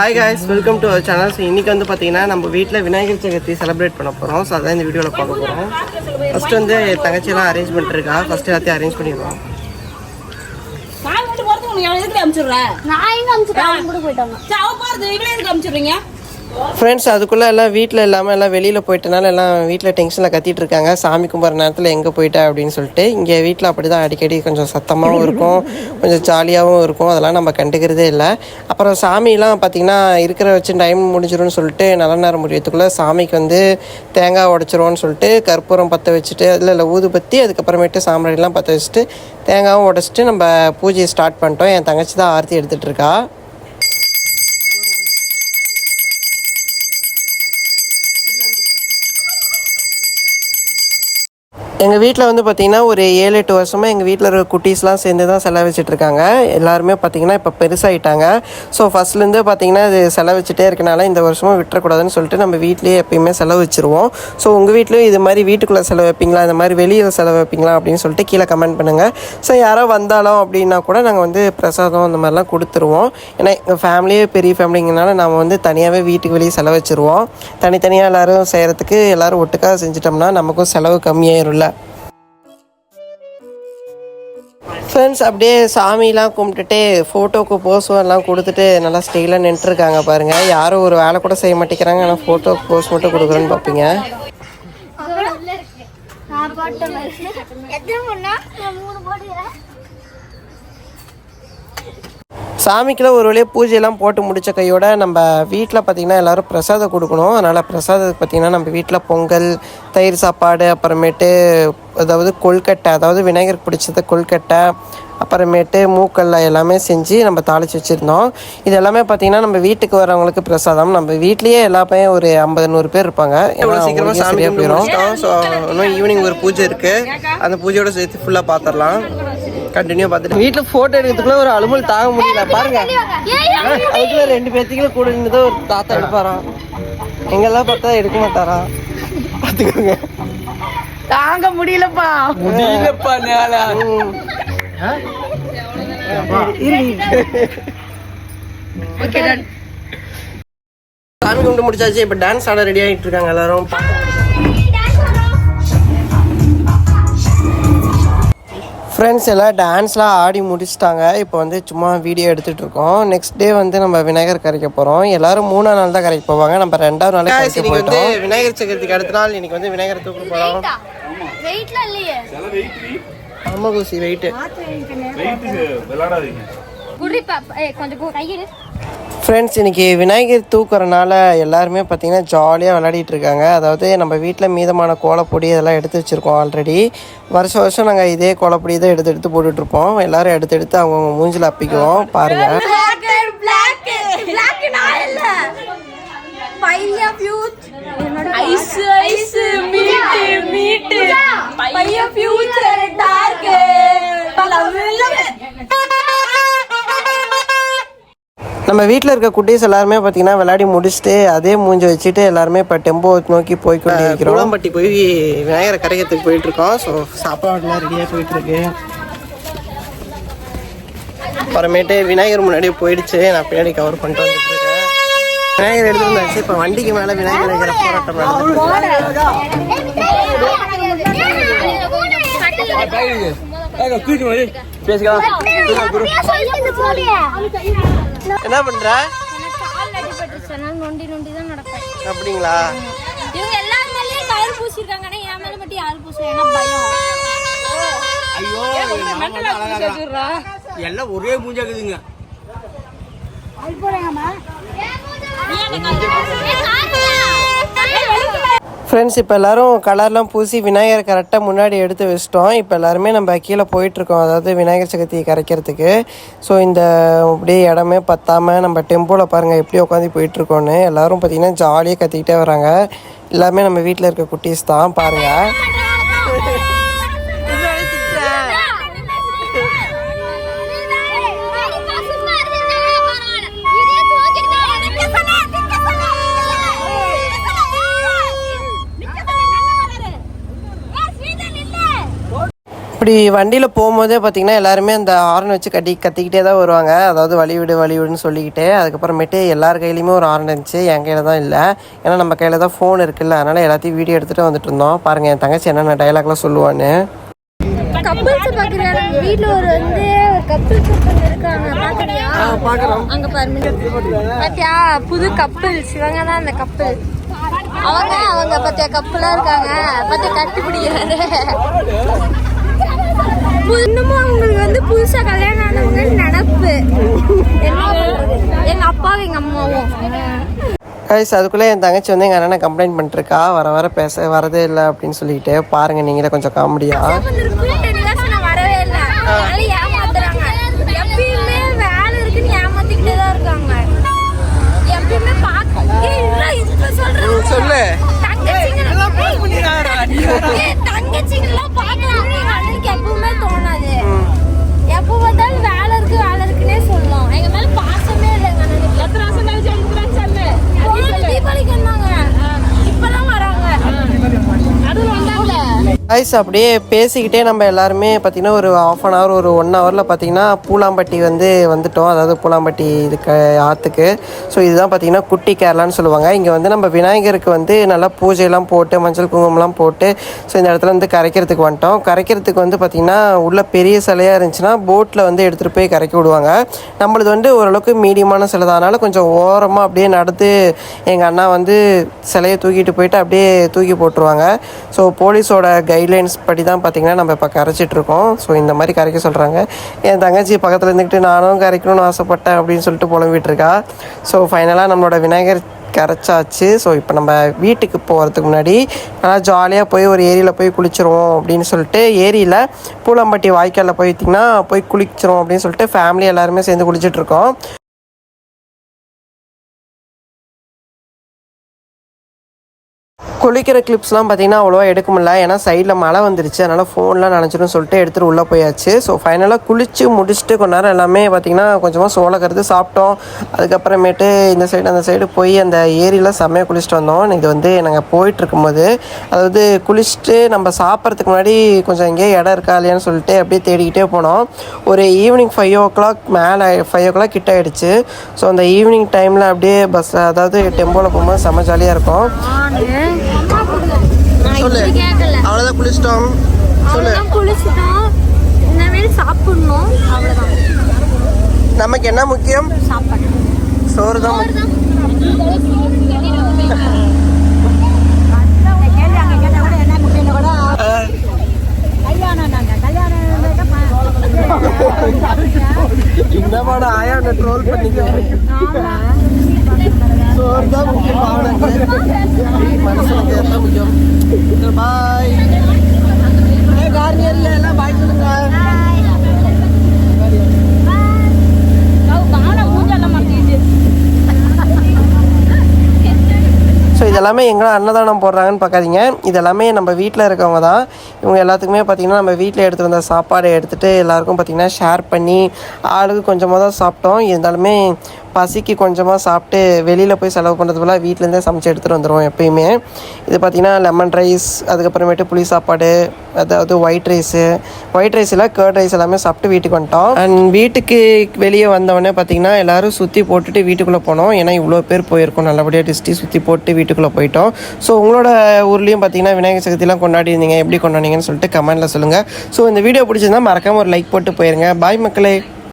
Hi guys welcome to our channel so இன்றைக்கி வந்து பார்த்தீங்கன்னா நம்ம வீட்டில் விநாயகர் சதுர்த்தி செலிப்ரேட் பண்ண போகிறோம் ஸோ அதான் இந்த வீடியோவில் பார்க்க போகிறோம் ஃபஸ்ட்டு வந்து என் தங்கச்சியெல்லாம் அரேஞ்ச் பண்ணிருக்கா ஃபஸ்ட்டு எல்லாத்தையும் அரேஞ்ச் பண்ணிடுவோம். நான் எதுக்கு அனுப்பிச்சுடுறேன் நான் எங்க கூட போயிட்டாங்க அவ போறது இவளே எதுக்கு அனுப்பிச்சுடுறீங்க? ஃப்ரெண்ட்ஸ் அதுக்குள்ளே எல்லாம் வீட்டில் இல்லாமல் எல்லாம் வெளியில் போயிட்டனால எல்லாம் வீட்டில் டென்ஷனில் கத்திட்டு இருக்காங்க. சாமி கும்பிட்ற நேரத்தில் எங்கே போயிட்ட அப்படின்னு சொல்லிட்டு இங்கே வீட்டில் அப்படி தான் அடிக்கடி கொஞ்சம் சத்தமாகவும் இருக்கும். கொஞ்சம் ஜாலியாகவும் இருக்கும். அதெல்லாம் நம்ம கண்டுக்கிறதே இல்லை. அப்புறம் சாமிலாம் பார்த்திங்கன்னா இருக்கிற வச்சு டைம் முடிஞ்சிரும்னு சொல்லிட்டு நல்ல நேரம் முடியறதுக்குள்ளே சாமிக்கு வந்து தேங்காய் உடச்சிருவோன்னு சொல்லிட்டு கற்பூரம் பற்ற வச்சுட்டு அதில் இல்லை ஊதுபத்தி அதுக்கப்புறமேட்டு சாம்பிராணிலாம் பற்ற வச்சுட்டு தேங்காயும் உடச்சிட்டு நம்ம பூஜையை ஸ்டார்ட் பண்ணிட்டோம். என் தங்கச்சி தான் ஆர்த்தி எடுத்துகிட்டு இருக்கா. எங்கள் வீட்டில் வந்து பார்த்திங்கன்னா ஒரு ஏழு எட்டு வருஷமாக எங்கள் வீட்டில் இருக்க குட்டீஸ்லாம் சேர்ந்து தான் செலவிச்சிட்ருக்காங்க எல்லாருமே பார்த்திங்கன்னா இப்போ பெருசாகிட்டாங்க ஸோ ஃபஸ்ட்லேருந்து பார்த்திங்கன்னா இது செலவு வச்சுட்டே இருக்கனால இந்த வருஷமும் விட்டுறக்கூடாதுன்னு சொல்லிட்டு நம்ம வீட்லேயே எப்பயுமே செலவு வச்சுருவோம் ஸோ உங்கள் வீட்லேயும் இது மாதிரி வீட்டுக்குள்ளே செலவு வைப்பீங்களா இந்த மாதிரி வெளியில் செலவு வைப்பீங்களா அப்படின்னு சொல்லிட்டு கீழே கமெண்ட் பண்ணுங்கள் ஸோ யாரோ வந்தாலும் அப்படின்னா கூட நாங்கள் வந்து பிரசாதம் அந்த மாதிரிலாம் கொடுத்துருவோம். ஏன்னா எங்கள் ஃபேமிலியே பெரிய ஃபேமிலிங்கனால நம்ம வந்து தனியாகவே வீட்டுக்கு வெளியே செலவு வச்சுருவோம் தனித்தனியாக எல்லோரும் செய்கிறதுக்கு எல்லோரும் ஒட்டுக்காக செஞ்சிட்டோம்னா நமக்கும் செலவு கம்மியாயிரும்ல. ஃப்ரெண்ட்ஸ் அப்படியே சாமிலாம் கும்பிட்டுட்டு ஃபோட்டோக்கு போஸ்வெல்லாம் எல்லாம் கொடுத்துட்டு நல்லா ஸ்டைலாக நின்றுருக்காங்க பாருங்கள் யாரும் ஒரு வேலை கூட செய்ய மாட்டேங்கிறாங்க. ஆனால் ஃபோட்டோக்கு போஸ் மட்டும் கொடுக்குறேன்னு பார்ப்பீங்க நான் எத்தனை பொண்ணா மூணு போட்டுக்கிறேன் சாமிக்கெல்லாம் ஒரு வழியாக பூஜையெல்லாம் போட்டு முடிச்ச கையோட நம்ம வீட்டில் பார்த்திங்கன்னா எல்லோரும் பிரசாதம் கொடுக்கணும். அதனால் பிரசாதத்துக்கு பார்த்திங்கன்னா நம்ம வீட்டில் பொங்கல் தயிர் சாப்பாடு அப்புறமேட்டு அதாவது கொழுக்கட்டை அதாவது விநாயகருக்கு பிடிச்சது கொழுக்கட்டை அப்புறமேட்டு மூக்கல்ல எல்லாமே செஞ்சு நம்ம தாளித்து வச்சுருந்தோம். இது எல்லாமே பார்த்திங்கன்னா நம்ம வீட்டுக்கு வரவங்களுக்கு பிரசாதம். நம்ம வீட்லேயே எல்லாமே ஒரு ஐம்பது நூறு பேர் இருப்பாங்க. சீக்கிரமாக சாமி போயிடும் ஸோ இன்னும் ஈவினிங் ஒரு பூஜை இருக்குது அந்த பூஜையோட சேர்த்து ஃபுல்லாக பார்த்துடலாம் கண்டினியூ பார்த்துட்டு. வீட்டில் ஃபோட்டோ எடுக்கிறதுக்குள்ள ஒரு அலுமல் தாங்க முடியல. பாருங்க. அதுக்குள்ள ரெண்டு பேர்த்துக்குள்ள கூட நின்று ஒரு தாத்தா எடுப்பாராம். எங்கெல்லாம் பார்த்தா எடுக்க மாட்டாராம். பார்த்துக்கோங்க. தாங்க முடியலப்பா. முடியலப்பா நேல சாமி கும்பிட்டு முடிச்சாச்சு. இப்போ டான்ஸ் ஆட ரெடி ஆகிட்டு இருக்காங்க எல்லாரும். ஃப்ரெண்ட்ஸ் எல்லாம் டான்ஸ்லாம் ஆடி முடிச்சிட்டாங்க. இப்போ வந்து சும்மா வீடியோ எடுத்துகிட்டு இருக்கோம். நெக்ஸ்ட் டே வந்து நம்ம விநாயகர் கரைக்க போகிறோம் எல்லாரும் மூணாம் நாள் தான் கரைக்க போவாங்க. நம்ம ரெண்டாவது நாள் கரைக்க போயிட்டோம். விநாயகர் சதுர்த்திக்கு அடுத்த நாள் இன்னைக்கு வந்து விநாயகர் தூக்க போகிறோம் வெயிட்ல இல்லையே. ஆமாம் குசி வெயிட்டு ஃப்ரெண்ட்ஸ் இன்னைக்கு விநாயகர் தூக்குறனால எல்லாருமே பார்த்தீங்கன்னா ஜாலியாக விளையாடிட்டு இருக்காங்க. அதாவது நம்ம வீட்டில் மீதமான கோலப்பொடி அதெல்லாம் எடுத்து வச்சுருக்கோம் ஆல்ரெடி வருஷம் வருஷம் நாங்கள் இதே கோலப்பொடி தான் எடுத்து எடுத்து போட்டுட்ருப்போம் எல்லாரும் எடுத்து எடுத்து அவங்கவுங்க மூஞ்சில் அப்பிக்குவோம். பாருங்கள் ஐஸ் ஐஸ் மீட்டு நம்ம வீட்டில் இருக்க குட்டீஸ் எல்லாருமே பார்த்தீங்கன்னா விளையாடி முடிச்சுட்டு அதே மூஞ்சி வச்சுட்டு எல்லாருமே இப்போ டெம்போ நோக்கி போய் கொண்டு இருக்கிறோம் குளம்பட்டி போய் விநாயகரை கரைக்கிறதுக்கு போயிட்டு இருக்கோம் ஸோ சாப்பாடுலாம் ரெடியாக போயிட்டு இருக்கு அப்புறமேட்டு விநாயகர் முன்னாடியே போயிடுச்சு. நான் பின்னாடி கவர் பண்ணிட்டு வந்துட்டு இருக்கேன் விநாயகர் எடுத்து வந்தாச்சு. இப்போ வண்டிக்கு மேலே விநாயகர் வைக்கிற போராட்டம் நடந்துட்டு தூக்கி மாதிரி பேசிக்கலாம். என்ன பண்ற? நொண்டி நொண்டி தான் நடப்பேன் அப்படிங்களா இவங்க எல்லாரும் மேலயும் கயிறு பூசிருக்காங்க ஆனா என் மேல மட்டும் யாரும் பூசல ஏன்னா பயம் எல்லாம் ஒரே மூஞ்சாக்குதுங்க ஃப்ரெண்ட்ஸ் இப்போ எல்லாரும் கலர்லாம் பூசி விநாயகர் கரெக்டாக முன்னாடி எடுத்து வச்சிட்டோம். இப்போ எல்லாருமே நம்ம கீழே போயிட்டுருக்கோம். அதாவது விநாயகர் சதுர்த்தியை கரைக்கிறதுக்கு. ஸோ இந்த அப்படியே இடமே பத்தாமல் நம்ம டெம்போவில் பாருங்கள் எப்படி உட்காந்து போயிட்டுருக்கோன்னு எல்லோரும் பார்த்தீங்கன்னா ஜாலியாக கற்றுக்கிட்டே வராங்க. எல்லாமே நம்ம வீட்டில் இருக்க குட்டீஸ் தான் பாருங்கள் இப்படி வண்டியில் போகும்போதே பார்த்தீங்கன்னா எல்லாருமே அந்த ஹார்ன் வச்சு கட்டி கத்திக்கிட்டே தான் வருவாங்க. அதாவது வழி விடு வழி விடுன்னு சொல்லிக்கிட்டு. அதுக்கப்புறமேட்டு எல்லார் கையிலையுமே ஒரு ஹார்ன் இருந்துச்சு. என் கையில் தான் இல்லை. ஏன்னா நம்ம கையில் தான் ஃபோன் இருக்குல்ல. அதனால் எல்லாத்தையும் வீடியோ எடுத்துகிட்டு வந்துட்டு இருந்தோம். பாருங்கள் என் தங்கச்சி என்னென்ன டைலாக்லாம் சொல்லுவான்னு. கப்பிள்ஸ் பாக்குறாரு வீட்ல ஒரு வந்து ஒரு கப்பிள்ஸ் ஒருத்தவங்க இருக்காங்க. பாக்குறியா? பார்க்குறோம் அங்க பாருங்க பாத்தியா? புது கப்பிள்ஸ் இவங்க தான் அந்த கப்பிள் அவங்க அவங்க பத்தியா கப்பலா இருக்காங்க. பத்தியா கட்டி பிடிக்கிறாரு இன்னமும் அவங்களுக்கு வந்து புதுசா கல்யாணம் ஆனவங்க பண்றது? எங்க அப்பாவும் எங்க அம்மாவும். கைஸ் அதுக்குள்ளே என் தங்கச்சி வந்து எங்கள் அண்ணனை கம்ப்ளைண்ட் பண்ணிட்டுருக்கா. வர வர பேச வரதே இல்லை அப்படின்னு சொல்லிட்டு பாருங்கள் நீங்களே கொஞ்சம் காமெடியாக நான் வரவே இல்லை அதனால ஏமாத்துறாங்க எப்பயுமே வேலை இருக்குன்னு ஏமாத்திக்கிட்டே தான் இருக்காங்க எப்பயுமே பார்க்க ஏய், இல்ல, இப்ப சொல்றேன். சொல்லு தங்கச்சிங்களை- ஏய், தங்கச்சிங்கெல்லாம் பார்க்கலாம்னு எங்க அண்ணனுக்கு எப்பவுமே தோணாது எப்போ பார்த்தாலும் வேலை இருக்கு வேலை இருக்குன்னே சொல்லும் எங்க மேல பாசமே இல்லை எங்க அண்ணனுக்கு எத்தனை வருஷம் கழிச்சு வந்துக்கிறான்னு சொல்லு போன தீபாவளிக்கு வந்தாங்க இப்பதான் வராங்க நடுவில் வந்தாங்களே கைஸ் அப்படியே பேசிக்கிட்டே நம்ம எல்லாருமே பார்த்திங்கன்னா ஒரு ஆஃப் அன் ஹவர் ஒரு ஒன் ஹவரில் பார்த்திங்கன்னா பூலாம்பட்டி வந்து வந்துட்டோம். அதாவது பூலாம்பட்டி இதுக்கு ஆற்றுக்கு ஸோ இதுதான் பார்த்திங்கன்னா குட்டி கேரளான்னு சொல்லுவாங்க. இங்கே வந்து நம்ம விநாயகருக்கு வந்து நல்லா பூஜையெல்லாம் போட்டு மஞ்சள் குங்குமம்லாம் போட்டு ஸோ இந்த இடத்துல வந்து கரைக்கிறதுக்கு வந்துட்டோம். கரைக்கிறதுக்கு வந்து பார்த்திங்கன்னா உள்ள பெரிய சிலையாக இருந்துச்சுன்னா போட்டில் வந்து எடுத்துகிட்டு போய் கரைக்க விடுவாங்க. நம்மளது வந்து ஓரளவுக்கு மீடியமான சிலை தான். அதனால் கொஞ்சம் ஓரமாக அப்படியே நடந்து எங்கள் அண்ணா வந்து சிலையை தூக்கிட்டு போயிட்டு அப்படியே தூக்கி போட்டுருவாங்க. ஸோ போலீஸோட கை கைட்லைன்ஸ் படி தான் பார்த்திங்கன்னா நம்ம இப்போ கரைச்சிட்ருக்கோம். ஸோ இந்த மாதிரி கரைக்க சொல்கிறாங்க என் தங்கச்சி பக்கத்தில் இருந்துக்கிட்டு நானும் கரைக்கணும்னு ஆசைப்பட்டேன் அப்படின்னு சொல்லிட்டு புலம்பிட்டு ஸோ ஃபைனலாக நம்மளோட விநாயகர் கரைச்சாச்சு. ஸோ இப்போ நம்ம வீட்டுக்கு போகிறதுக்கு முன்னாடி நல்லா ஜாலியாக போய் ஒரு ஏரியில் போய் குளிச்சிருவோம் அப்படின்னு சொல்லிட்டு ஏரியில் பூலம்பட்டி வாய்க்காலில் போயிட்டிங்கன்னா போய் குளிச்சிரும் அப்படின்னு சொல்லிட்டு ஃபேமிலி எல்லாருமே சேர்ந்து குளிச்சிட்ருக்கோம். குளிக்கிற கிளிப்ஸ்லாம் பார்த்தீங்கன்னா அவ்வளோவா எடுக்க முடியல. ஏன்னா சைடில் மழை வந்துருச்சு. அதனால் ஃபோன்லாம் நினச்சிடும் சொல்லிட்டு எடுத்துகிட்டு உள்ளே போயாச்சு. ஸோ ஃபைனலாக குளித்து முடிச்சுட்டு கொஞ்ச நேரம் எல்லாமே பார்த்தீங்கன்னா கொஞ்சமாக சோளக்கிறது சாப்பிட்டோம். அதுக்கப்புறமேட்டு இந்த சைடு அந்த சைடு போய் அந்த ஏரியில் செம்மையாக குளிச்சுட்டு வந்தோம். இது வந்து நாங்கள் போயிட்டுருக்கும்போது அதாவது குளிச்சுட்டு நம்ம சாப்பிட்றதுக்கு முன்னாடி கொஞ்சம் எங்கேயோ இடம் இருக்கா இல்லையான்னு சொல்லிட்டு அப்படியே தேடிக்கிட்டே போனோம். ஒரு ஈவினிங் ஃபைவ் ஓ கிளாக் மேலே ஃபைவ் ஓ கிளாக் கிட்ட ஆகிடுச்சு ஸோ அந்த ஈவினிங் டைமில் அப்படியே பஸ் அதாவது டெம்போவில் போகும்போது செம்ம ஜாலியாக இருக்கும். சொல்லு. அவ்வளோதான் குளிச்சிட்டோம். சொல்லு. குளிச்சுட்டோம். இனிமேல் சாப்பிடணும். அவ்வளவுதான். நமக்கு என்ன முக்கியம்? சாப்பாடு. சோறு தான் முக்கியம் இந்த படம் ஆயா ட்ரோல் பண்ணிக்க சோறு தான் முக்கியம் அவனுக்கு மனசுக்கு தான் முக்கியம் பாய் கார்னியர்ல எல்லாம் பாய் சொல்லுங்க ஸோ இதெல்லாமே எங்கே அன்னதானம் போடுறாங்கன்னு பார்க்காதீங்க. இதெல்லாமே நம்ம வீட்டில் இருக்கவங்க தான். இவங்க எல்லாத்துக்குமே பார்த்திங்கன்னா நம்ம வீட்டில் எடுத்துகிட்டு வந்த சாப்பாடை எடுத்துகிட்டு எல்லாருக்கும் பார்த்திங்கன்னா ஷேர் பண்ணி ஆளுக்கு கொஞ்சமாக தான் சாப்பிட்டோம். இருந்தாலுமே பசிக்கு கொஞ்சமாக சாப்பிட்டு வெளியில் போய் செலவு பண்ணுறது போல் வீட்டிலேருந்தே சமைச்சு எடுத்துகிட்டு வந்துடுவோம் எப்பயுமே. இது பார்த்திங்கன்னா லெமன் ரைஸ் அதுக்கப்புறமேட்டு புளி சாப்பாடு அதாவது ஒயிட் ரைஸு ஒயிட் ரைஸில் கேர்ட் ரைஸ் எல்லாமே சாப்பிட்டு வீட்டுக்கு வந்துட்டோம். அண்ட் வீட்டுக்கு வெளியே வந்தவொடனே பார்த்திங்கன்னா எல்லோரும் சுற்றி போட்டுட்டு வீட்டுக்குள்ளே போனோம். ஏன்னா இவ்வளோ பேர் போயிருக்கோம். நல்லபடியாக டிஸ்டி சுற்றி போட்டு வீட்டுக்குள்ளே போயிட்டோம். ஸோ உங்களோட ஊர்லேயும் பார்த்தீங்கன்னா விநாயகர் சதுர்த்திலாம் கொண்டாடி இருந்தீங்க. எப்படி கொண்டாடிங்கன்னு சொல்லிட்டு கமெண்ட்டில் சொல்லுங்கள் ஸோ இந்த வீடியோ பிடிச்சிருந்தா மறக்காமல் ஒரு லைக் போட்டு போயிருங்க. பாய் மக்களே.